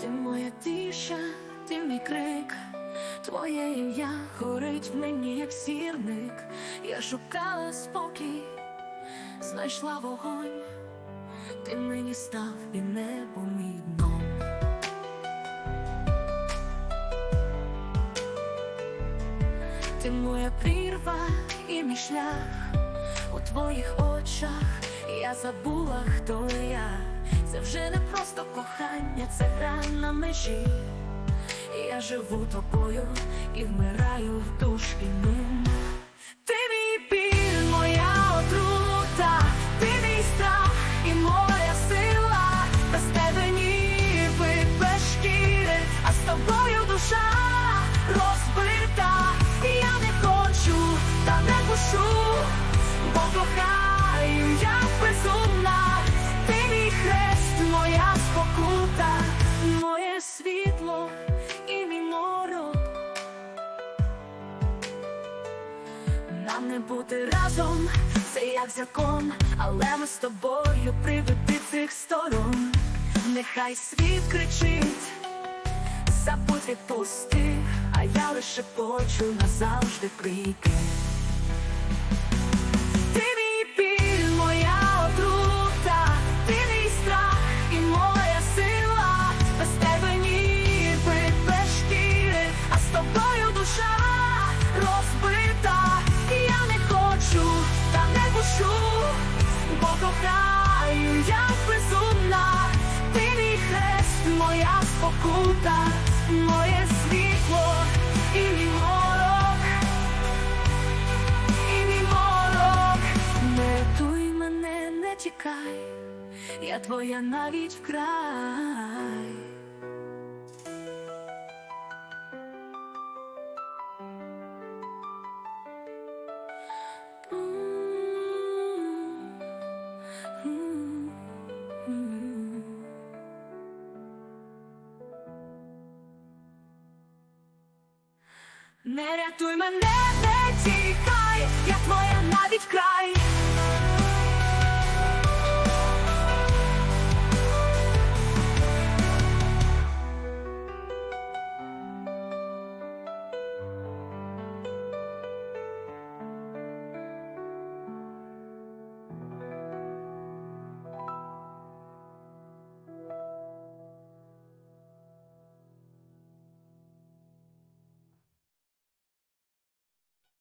Ти моя тиша, ти мій крик, твоє ім'я горить в мені, як сірник. Я шукала спокій, знайшла вогонь, ти мені став і небо мій дном. Ти моя прірва і мій шлях у твоїх очах я забула, хто я. Це вже не просто кохання, на межі. Я живу тобою і вмираю в душі ним. Ти мій біль, моя отрута, ти мій страх і моя сила, без тебе ніби без шкіри, а з тобою душа Не бути разом, це як закон, але ми з тобою приведи цих сторон. Нехай світ кричить, забудь відпусти, а я лише хочу назавжди прийти. Ти мій моя отрута, ти мій страх і моя сила, без тебе ніби без а з тобою душа розбита. Пушу, бо кохаю, як безумна. Ти мій хрест, моя спокута, моє світло і мій морок. І мій морок, не туй мене, не тікай, я твоя навіть вкрай. Не рятуй мене, не тікай, я твоя навіть край.